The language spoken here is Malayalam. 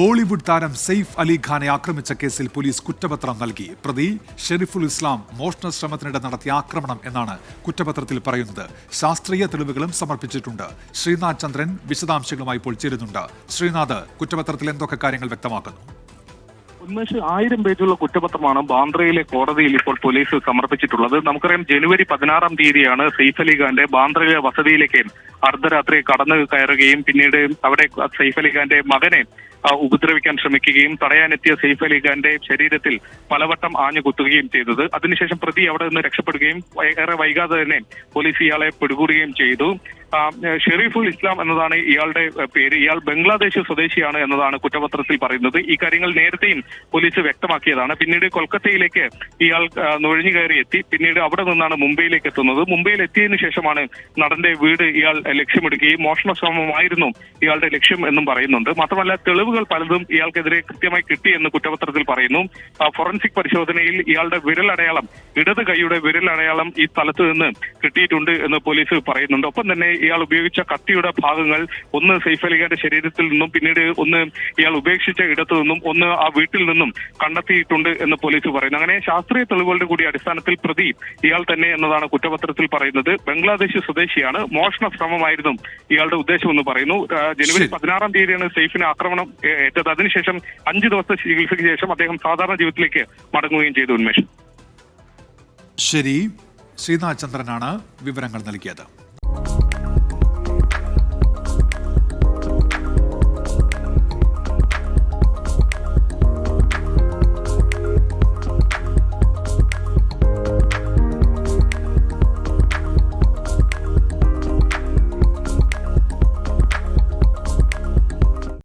ബോളിവുഡ് താരം സെയ്ഫ് അലി ഖാനെ ആക്രമിച്ച കേസിൽ പോലീസ് കുറ്റപത്രം നൽകി. പ്രതി ഷെരീഫുൽ ഇസ്ലാം മോഷണ ശ്രമത്തിനിടെ നടത്തിയ ആക്രമണം എന്നാണ് കുറ്റപത്രത്തിൽ പറയുന്നത്. ശാസ്ത്രീയ തെളിവുകളും സമർപ്പിച്ചിട്ടുണ്ട്. ശ്രീനാഥ് ചന്ദ്രൻ വിശദാംശങ്ങളുമായി ഇപ്പോൾ ചേരുന്നുണ്ട്. ശ്രീനാഥ് കുറ്റപത്രത്തിൽ എന്തൊക്കെ കാര്യങ്ങൾ വ്യക്തമാക്കുന്നു? ഉന്മേഷ് ആയിരം പേജുള്ള കുറ്റപത്രമാണ് ബാന്ദ്രയിലെ കോടതിയിൽ ഇപ്പോൾ പോലീസ് സമർപ്പിച്ചിട്ടുള്ളത്. നമുക്കറിയാം ജനുവരി പതിനാറാം തീയതിയാണ് സെയ്ഫ് അലി ഖാന്റെ ബാന്ദ്രയിലെ വസതിയിലേക്ക് അർദ്ധരാത്രി കടന്നു കയറുകയും പിന്നീട് അവിടെ സെയ്ഫ് അലി ഖാന്റെ മകനെ ഉപദ്രവിക്കാൻ ശ്രമിക്കുകയും തടയാനെത്തിയ സെയ്ഫ് അലി ഖാന്റെ ശരീരത്തിൽ പലവട്ടം ആഞ്ഞു കുത്തുകയും ചെയ്തത്. അതിനുശേഷം പ്രതി അവിടെ നിന്ന് രക്ഷപ്പെടുകയും ഏറെ വൈകാതെ തന്നെ പോലീസ് ഇയാളെ പിടികൂടുകയും ചെയ്തു. ഷെറീഫുൽ ഇസ്ലാം എന്നതാണ് ഇയാളുടെ പേര്. ഇയാൾ ബംഗ്ലാദേശ് സ്വദേശിയാണ് എന്നതാണ് കുറ്റപത്രത്തിൽ പറയുന്നത്. ഈ കാര്യങ്ങൾ നേരത്തെയും പോലീസ് വ്യക്തമാക്കിയതാണ്. പിന്നീട് കൊൽക്കത്തയിലേക്ക് ഇയാൾ നുഴഞ്ഞു കയറി എത്തി. പിന്നീട് അവിടെ നിന്നാണ് മുംബൈയിലേക്ക് എത്തുന്നത്. മുംബൈയിൽ എത്തിയതിനു ശേഷമാണ് നടന്റെ വീട് ഇയാൾ ലക്ഷ്യമിടുകയും മോഷണ ശ്രമമായിരുന്നു ഇയാളുടെ ലക്ഷ്യം എന്നും പറയുന്നുണ്ട്. മാത്രമല്ല തെളിവുകൾ പലതും ഇയാൾക്കെതിരെ കൃത്യമായി കിട്ടി എന്ന് കുറ്റപത്രത്തിൽ പറയുന്നു. ഫോറൻസിക് പരിശോധനയിൽ ഇയാളുടെ വിരലടയാളം ഇടത് കൈയുടെ വിരലടയാളം ഈ സ്ഥലത്ത് നിന്ന് കിട്ടിയിട്ടുണ്ട് എന്ന് പോലീസ് പറയുന്നുണ്ട്. ഒപ്പം തന്നെ ഇയാൾ ഉപയോഗിച്ച കത്തിയുടെ ഭാഗങ്ങൾ ഒന്ന് സൈഫ് അലിഖാന്റെ ശരീരത്തിൽ നിന്നും പിന്നീട് ഒന്ന് ഇയാൾ ഉപേക്ഷിച്ച ഇടത്തു നിന്നും ഒന്ന് ആ വീട്ടിൽ നിന്നും കണ്ടെത്തിയിട്ടുണ്ട് എന്ന് പോലീസ് പറയുന്നു. അങ്ങനെ ശാസ്ത്രീയ തെളിവുകളുടെ കൂടി അടിസ്ഥാനത്തിൽ പ്രതി ഇയാൾ തന്നെ എന്നതാണ് കുറ്റപത്രത്തിൽ പറയുന്നത്. ബംഗ്ലാദേശ് സ്വദേശിയാണ്. മോഷണ ശ്രമമായിരുന്നു ഇയാളുടെ ഉദ്ദേശമെന്ന് പറയുന്നു. ജനുവരി. പതിനാറാം തീയതിയാണ് സൈഫിന് ആക്രമണം ഏറ്റത്. അതിനുശേഷം അഞ്ചു ദിവസത്തെ ചികിത്സയ്ക്ക് ശേഷം അദ്ദേഹം സാധാരണ ജീവിതത്തിലേക്ക് മടങ്ങുകയും ചെയ്തു ഉന്മേഷ്. ശരി ശ്രീനാഥ് ചന്ദ്രനാണ് വിവരങ്ങൾ നൽകിയത്.